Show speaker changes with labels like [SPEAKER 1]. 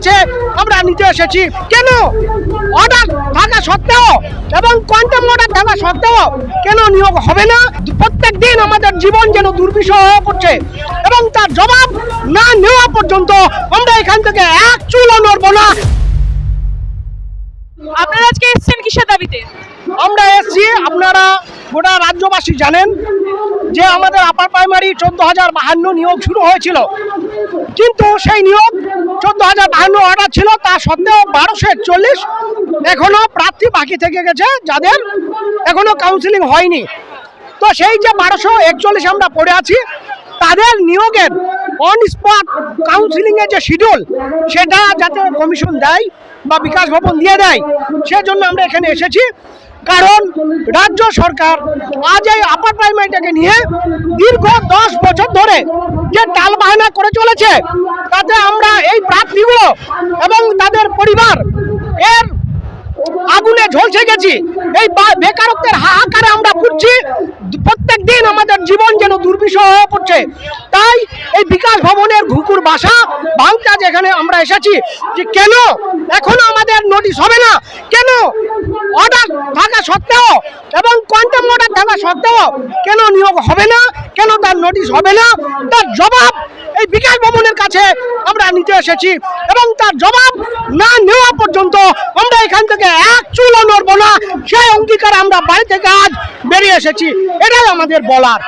[SPEAKER 1] কাছে আমরা নিতে এসেছি। কেন? অর্ডার থাকা সত্ত্বেও এবং কোয়ান্টাম অর্ডার থাকা সত্ত্বেও কেন নিয়োগ হবে না? প্রত্যেক দিন আমাদের জীবন যেন দুর্বিষহ হয়ে পড়ছে এবং তার জবাব না নেওয়া পর্যন্ত আমরা এখান থেকে এক চুলও নড়বো না।
[SPEAKER 2] আপনারা আজকে এসেছেন কিসের দাবিতে?
[SPEAKER 1] আমরা এসছি আপনারা গোটা রাজ্যবাসী জানেন যে আমাদের আপার প্রাইমারি চোদ্দ হাজার বাহান্ন নিয়োগ শুরু হয়েছিল। কিন্তু সেই নিয়োগ চোদ্দ হাজার বাহান্ন অর্ডার ছিল, তা সত্ত্বেও বারোশো একচল্লিশ এখনও প্রার্থী বাকি থেকে গেছে, যাদের এখনও কাউন্সিলিং হয়নি। তো সেই যে বারোশো একচল্লিশ আমরা পড়ে আছি, তাদের নিয়োগের অন স্পট কাউন্সিলিং এর যে শিডিউল সেটা যাতে কমিশন দেয় বা বিকাশ ভবন দিয়ে দেয়, সেজন্য আমরা এখানে এসেছি। কারণ রাজ্য সরকার আজ এই আপার প্রাইমারিটাকে নিয়ে দীর্ঘ দশ বছর ধরে যে টালবাহানা করে চলেছে, তাতে আমরা এই প্রার্থীগুলো এবং তাদের পরিবার এর আগুনে ঝলসে গেছি। এই বেকারত্বের হাহাকারে আমরা পুড়ছি। প্রত্যেক দিন আমাদের জীবন যেন দুর্বিষহ হয়ে পড়ছে। তাই এই বিকাশ ভবনের ঘুকুর বাসা ভাঙতে আজ এখানে আমরা এসেছি যে কেন? এখনও আমাদের নোটিশ হবে না কেন অর্ডার থাকা সত্ত্বেও এবং কোয়ান্টাম অর্ডার থাকা সত্ত্বেও কেন নিয়োগ হবে না? কেন তার নোটিশ হবে না? তার জবাব এই বিকাশ ভবনের কাছে আমরা নিতে এসেছি এবং তার জবাব না নেওয়া পর্যন্ত আমরা এখান থেকে এক চুলও নড়বো না। সেই অঙ্গীকার আমরা বাড়ি থেকে আজ বেরিয়ে এসেছি। এটাই আমাদের বলার।